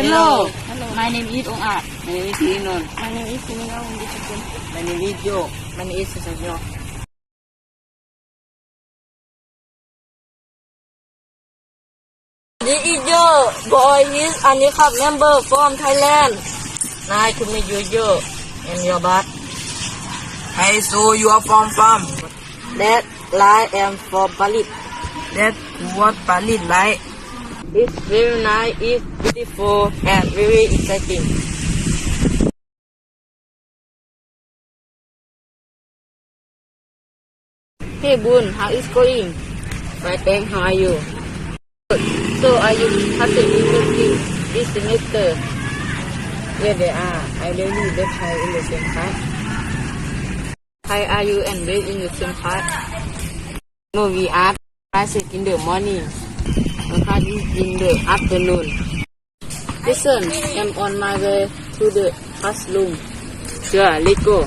Hello. Hello. My name is Ong Art. My name is Linon. My name is Simina Undisipin. My name is Joe. My name is Sasanyo. This is Joe. Boy, he's a Nikab member from Thailand. Nice to meet you, Joe. And your butt. Hey, so you are from farm? That lie am from Palit. That what Palit like? It's very nice, it's beautiful, and very exciting. Hey Boon, how is going? Fine, thanks. How are you? Good. So are you passing interesting this semester? Yes, they are. I really love Thai in the same class. Thai are you and in the same class? No, we are classes in the morning. In the afternoon. Listen, I'm on my way to the classroom. Sure, let's go.